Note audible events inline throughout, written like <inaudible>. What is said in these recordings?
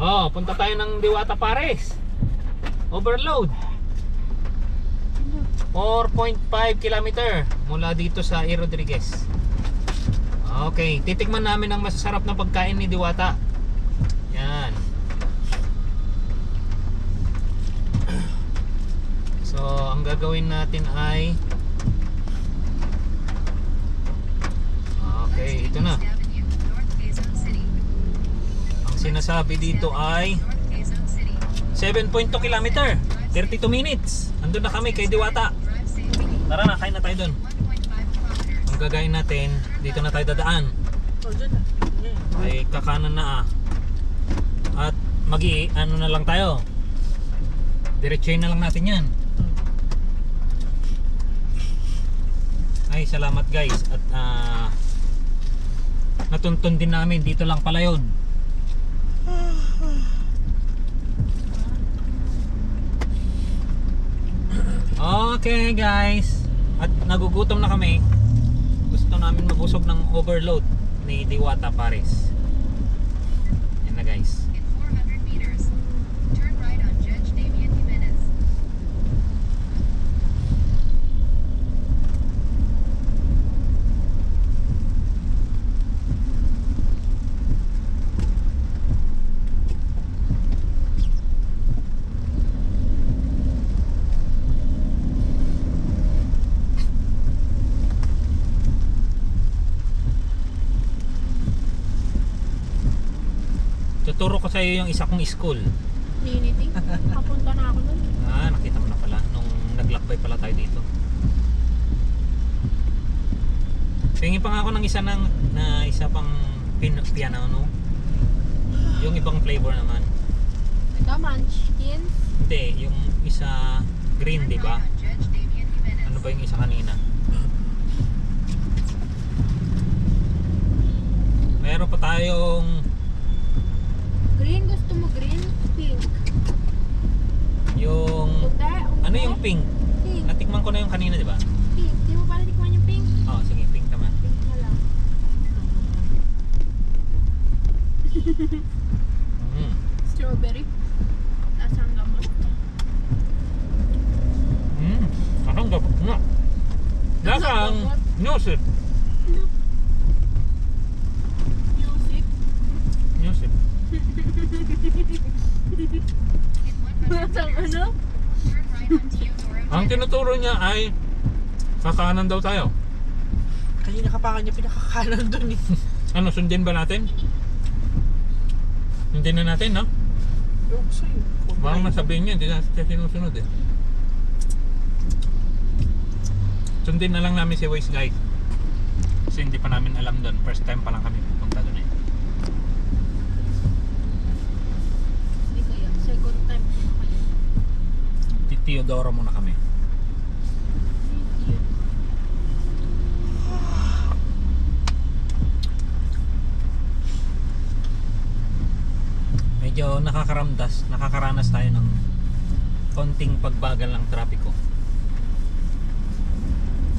Oh, punta tayo ng Diwata Pares. Overload. 4.5 kilometer mula dito sa E. Rodriguez. Okay, titikman namin ang masasarap na pagkain ni Diwata. Yan. <clears throat> So, ang gagawin natin ay Okay, ito na. Sinasabi dito ay 7.2 kilometer 32 minutes. Andun na kami kay Diwata. Tara na, kain na tayo dun. Ang gagawin natin Dito na tayo dadaan. Ay kakanan na ah. At magi ano na lang tayo. Diretsuhin na lang natin yan. Ay salamat guys. At ah Natuntun din namin. Dito lang pala yun Okay guys. At nagugutom na kami. Gusto namin mabusog ng overload Ni Diwata Pares Yan na guys Tuturo ko sa iyo yung isa kong school Unity. Kapunta <laughs> na ako nun. Ah, nakita mo na pala Nung naglakbay pala tayo dito Tingin pa nga ako ng isa ng na isa pang pin, piano no? <sighs> Yung ibang flavor naman Ito, munchkins. Hindi, yung isa green, di ba? Ano ba yung isa kanina? Meron pa tayong Green, gusto mo green? Pink. yung Puti? ano yung pink? Pink. Natikman ko na yung kanina, di ba? Pink. Di mo pala tikman yung pink? Oh, sige, pink naman. Pink na lang. Mm. Strawberry. Lasang gamot. Mm. Akong gabot nga. Lasang music. Music. Music. In 100 Lasang meters, ano? turn right on Teodoro Ang Jenner. tinuturo niya ay kakanan daw tayo. Kanina ka pa kanya pinakakanan doon eh. Ano, sundin ba natin? Sundin na natin, no? Yung sa'yo. Baka masabihin niya, hindi natin siya sinusunod eh. Sundin na lang namin si Waze guide. Kasi hindi pa namin alam doon. First time pa lang kami pupunta doon eh. Hindi kaya. Second time ko. Titiodoro muna kami. Medyo nakakaramdas, nakakaranas tayo ng konting pagbagal ng trapiko.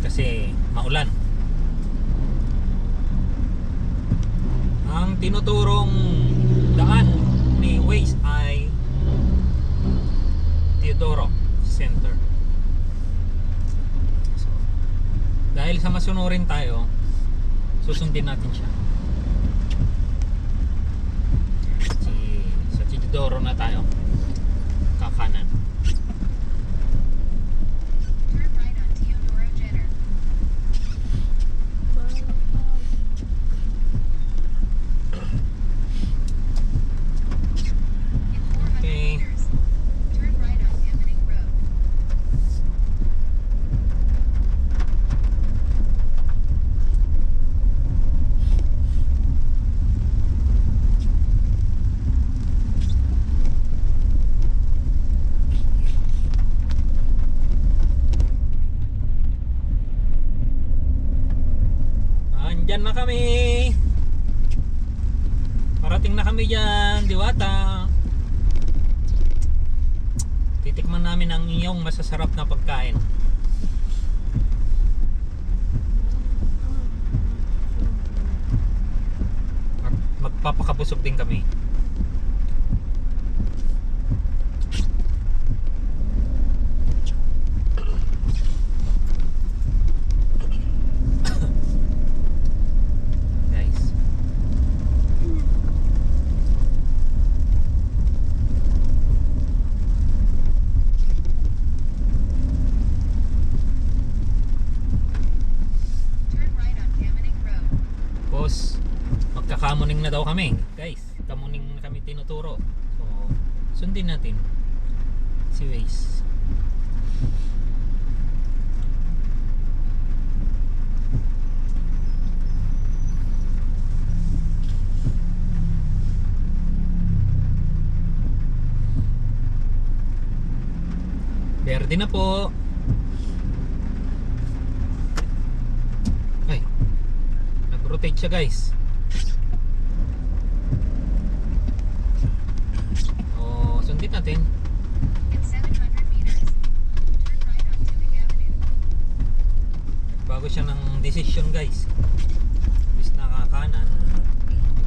Kasi maulan. Ang tinuturong daan ni Waze ay Teodoro Center. So, dahil sa masunurin tayo, susundin natin siya. Si, Teodoro na tayo. Kakanan. Turn right on Teodoro Jenner. In 400 Okay. meters, turn right on Emmening Road. Andyan na kami. Parating na kami dyan, Diwata. Titikman namin ang iyong masasarap na pagkain. Mag- Magpapakabusog din kami. Daw kami, guys. Kamuning kami tinuturo. So, sundin natin si Waze. Verde na po. Ay. Nag-rotate siya, guys. Oh, sundin natin. In 700 meters, turn right on Civic Avenue. Bago siya ng decision, guys. Bis nakakanan,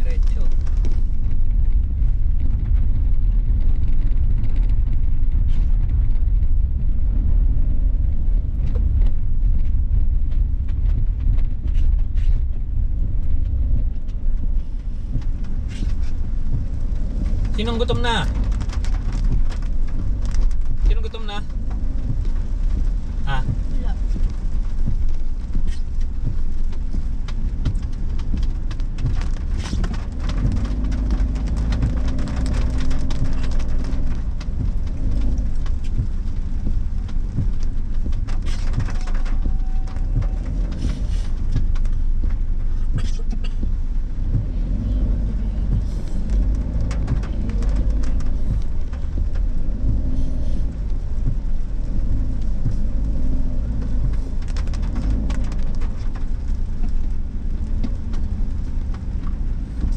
diretso. Sinong gutom na? Sinong gutom na? Ah, Wala.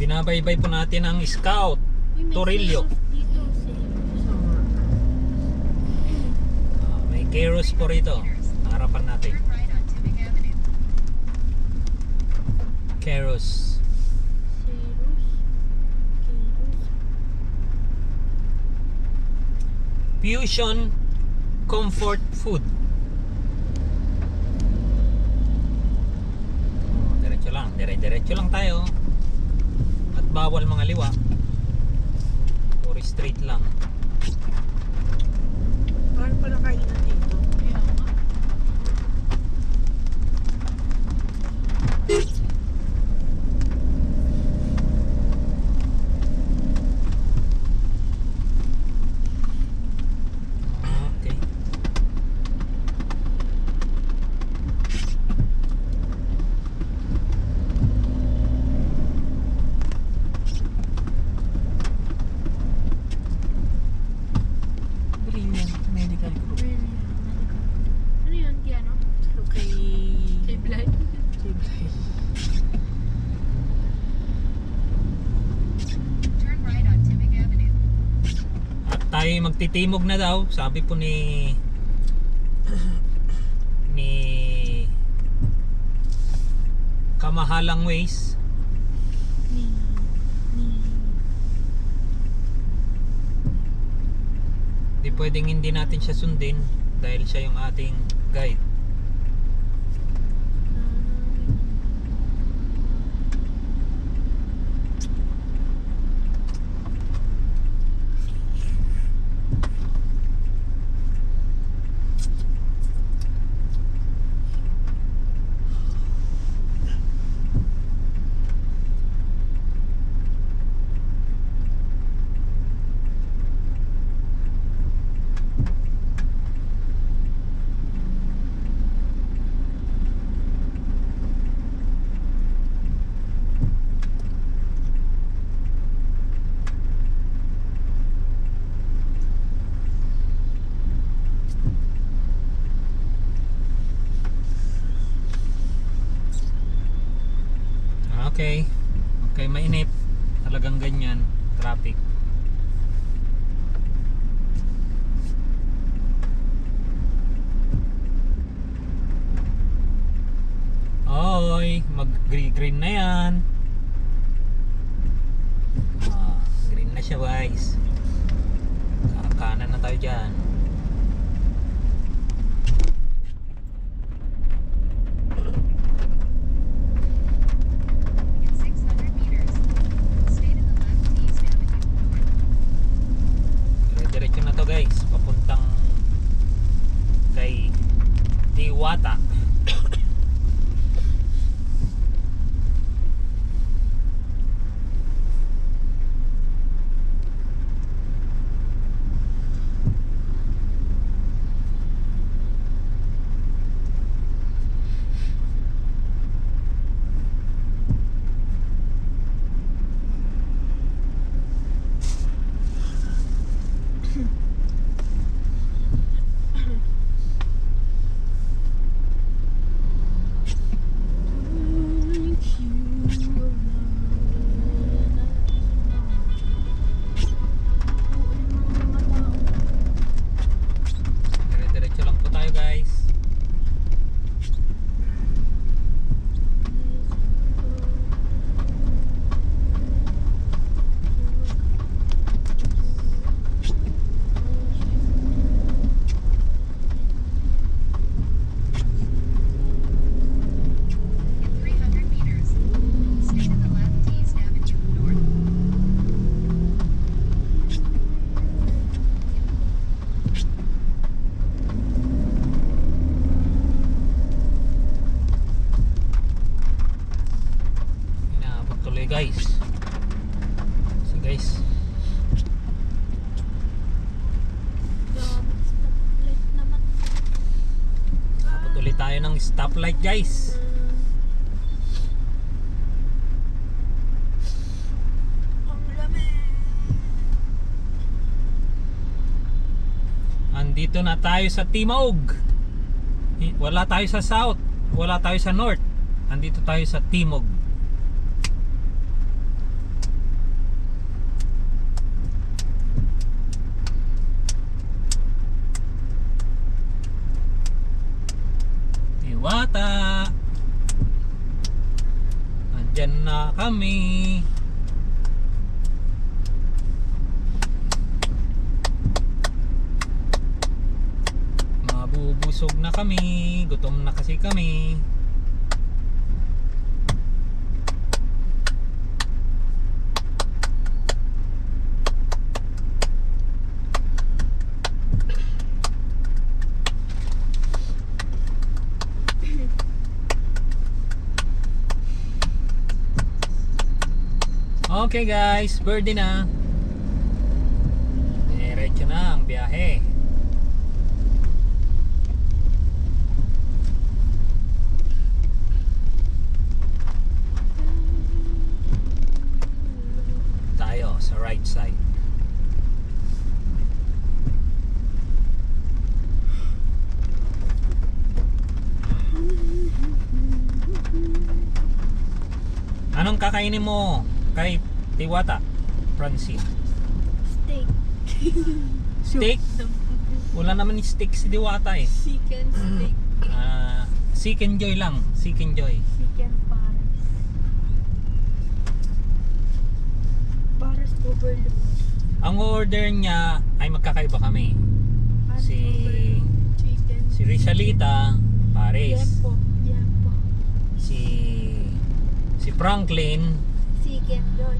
Binabaybay po natin ang scout. Torillo. sales. Ah, may Keros po rito. Harapan natin. Keros. Fusion Comfort Food. Oh, diretso lang. Dire-diretso lang tayo. Bawal mga liwa. Puro straight lang. Paano pa nakainan dito? Kaya nga. Okay. Brilliant Medical Group. Really? Ano yun? Kaya ano? Kay... Kay Blind? Kay Bly. Turn right on Civic Avenue. At tayo magtitimog na daw, sabi po ni <coughs> ni Kamahalang Ways. Ni... Ni... Di pwedeng hindi natin siya sundin dahil siya yung ating guide. Okay. Okay, mainit. Talagang ganyan. Traffic. Oy, mag-green na yan. Ah, green na siya guys. Kakanan na tayo dyan. Stoplight guys. Andito na tayo sa Timog. Wala tayo sa South. Wala tayo sa North. Andito tayo sa Timog. Kami. Mabubusog na kami. Gutom na kasi kami. Okay guys, birdie na. Diretso na ang biyahe. tayo sa right side. Anong kakainin mo kay Tiwata? Francine. Steak. <laughs> Steak? Wala naman ni steak si Diwata eh. Chicken steak. <clears throat> Ah, seek enjoy lang. Seek enjoy. Chicken pares. Pares overload. Ang order niya ay magkakaiba kami. Pares Si- overload. Chicken. Si Rizalita, Paris. Yempo. Yempo. Si si Franklin, Chicken joy.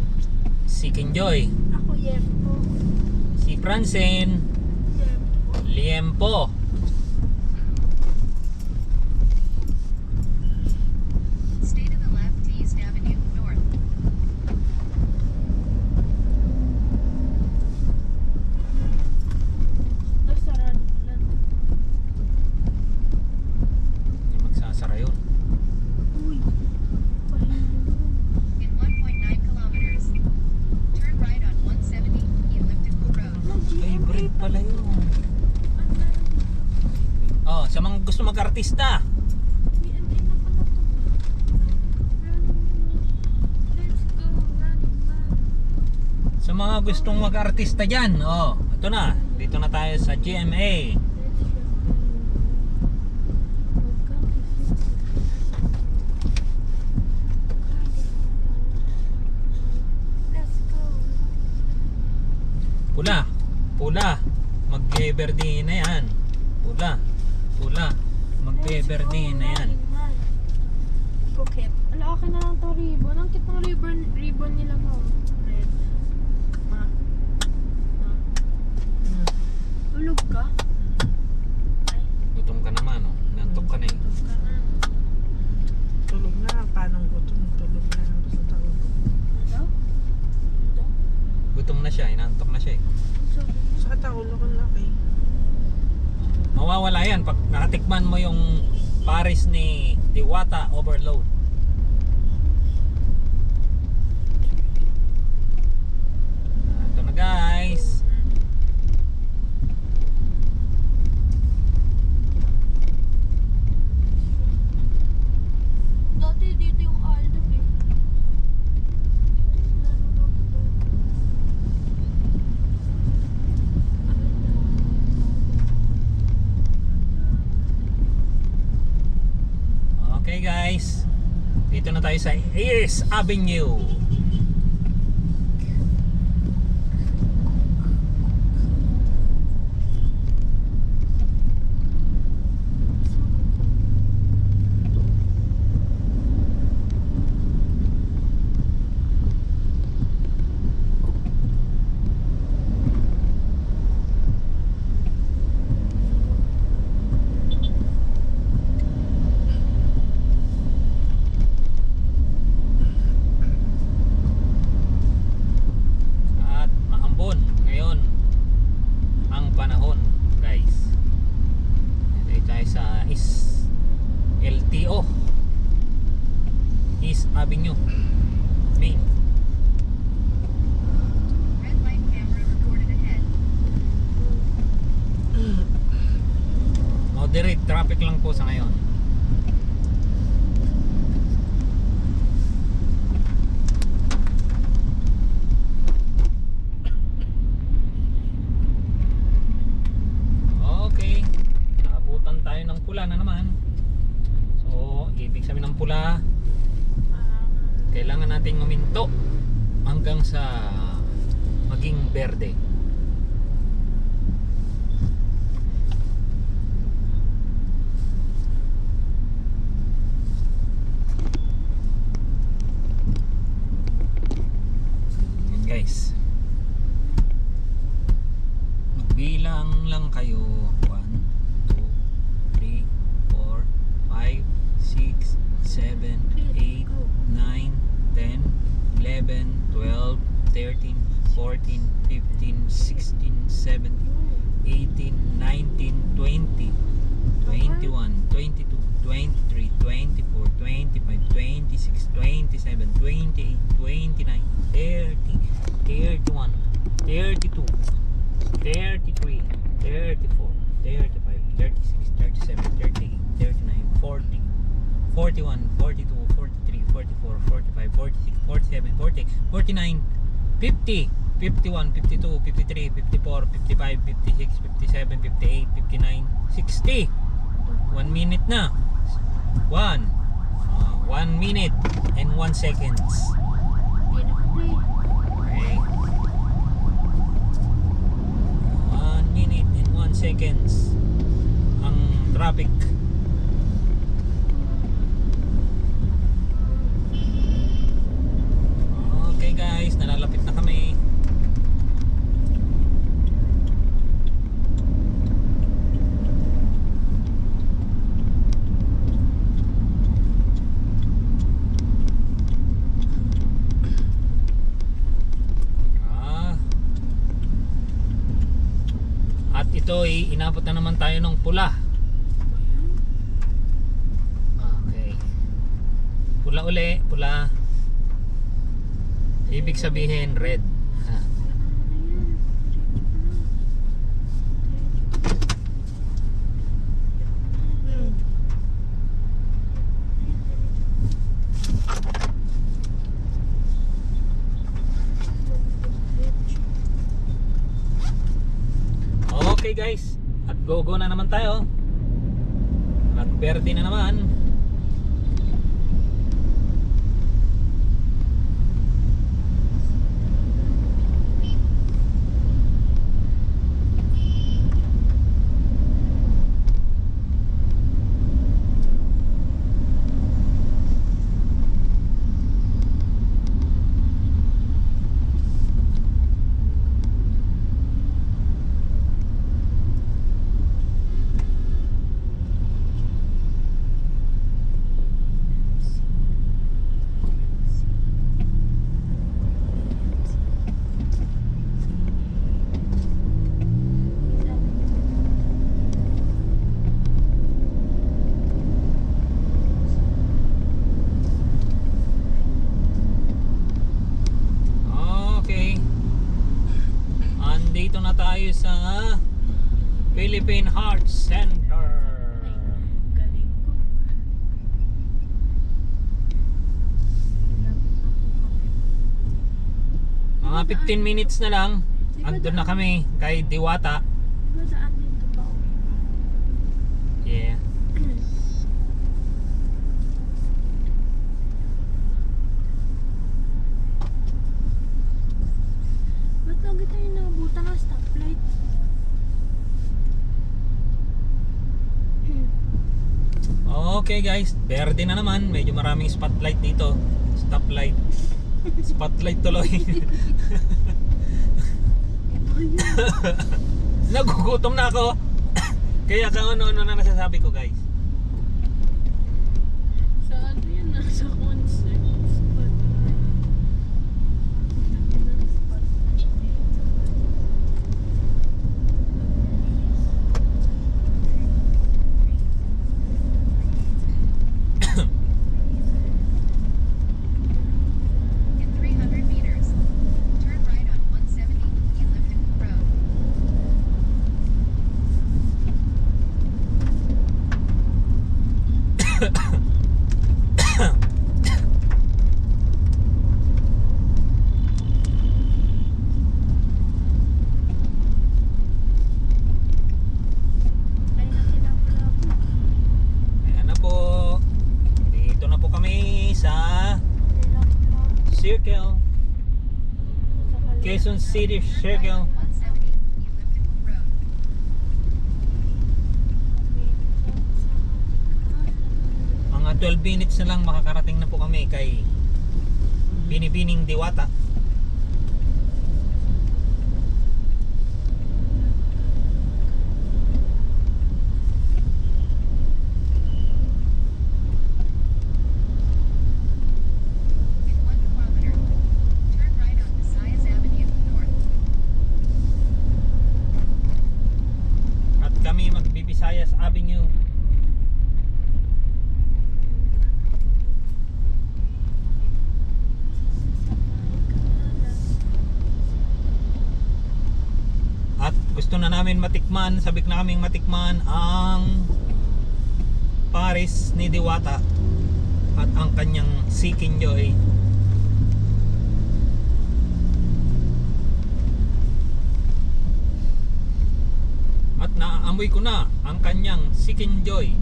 Seek enjoy. Ako yempo. Si Francine, Yempo. Liempo. Gusto mag-artista. Sa mga gustong mag-artista dyan. Oh, ito na. Dito na tayo sa GMA. Let's go. Pula. Pula. Mag-Everdeen na yan. Pula. Pula. Mag-Everdeen na yan. Coquette. Ala, akin na lang to ribbon. Ang cute ng ribbon, ribbon nila mo. Red. Ma. Ma. Ulog ka? Ay, Gutom ka naman, oh. Nantok ka na eh. ulog ka na. Tulog na. Paano gutom? Tulog na. Basta tulog. Ano? Ano? Gutom na siya, inantok na siya eh. Sabi mo? Sakit ako. Ulo ko laki. Mawawala yan pag nakatikman mo yung Paris ni Diwata Overload. Ito na guys. Dati dito yung Aldo eh. Nanonood ko. Okay guys. Dito na tayo sa Ears Avenue. Avenue. Main. 46, 47, 48, 49, 50, 51, 52, 53, 54, 55, 56, 57, 58, 59, 60. 1 minute na. 1. Uh, 1 minute and 1 seconds. Okay. 1 minute and 1 seconds ang traffic. Okay guys, nalalapit na kami. Ah. At ito ay inabot na naman tayo ng pula. Okay. Pula uli, pula. Ibig sabihin red. Okay guys, at go-go na naman tayo. At verde na naman. Okay. Andito na tayo sa Philippine Heart Center. Mga 15 minutes na lang. Andun na kami kay Diwata. Diba daan dito pa ako? Yeah. Ba't lagi tayo nabutan ng stoplight? Okay guys, verde na naman. Medyo maraming spotlight dito. Stoplight. Spotlight tuloy. <laughs> Nagugutom na ako. Kaya kung ano-ano na nasasabi ko guys. Sa ano yan ah? Sa concert. Spotlight. Spotlight dito. Circle. Quezon City Circle. on 170 Elliptical Road. Mga 12 minutes na lang makakarating na po kami kay Binibining Diwata. In 1 kilometer, turn right on Visayas Avenue North. At kami magbibisayas Avenue. At gusto na namin matikman, sabik na kaming matikman ang Paris ni Diwata at ang kanyang Seeking Joy. At naaamoy ko na ang kanyang Seeking Joy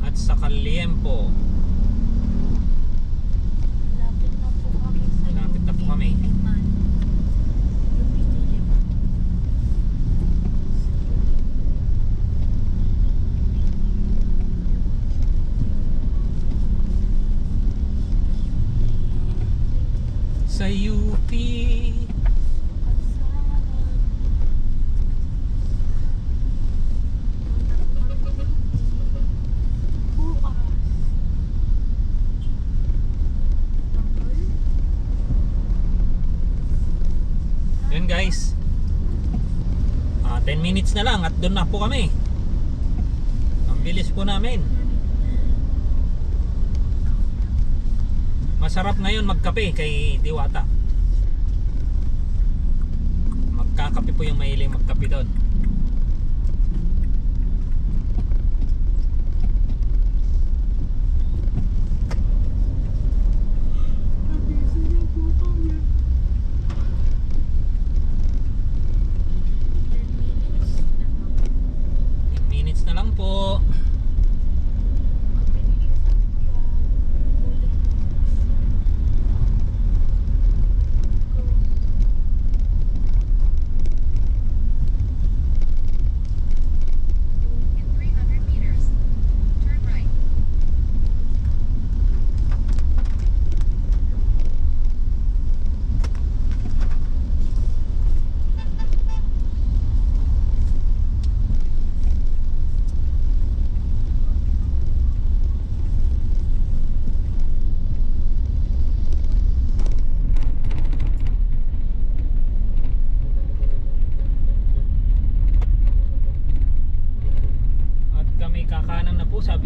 at sa Kaliempo. Lapit na po kami sa Lapit na po UP kami. Diliman. UP Diliman. Sa UP. Yun guys. Ah, 10 minutes na lang at doon na po kami. Ang bilis po namin. Masarap ngayon magkape kay Diwata. Magkakape po yung mahiling magkape doon. po.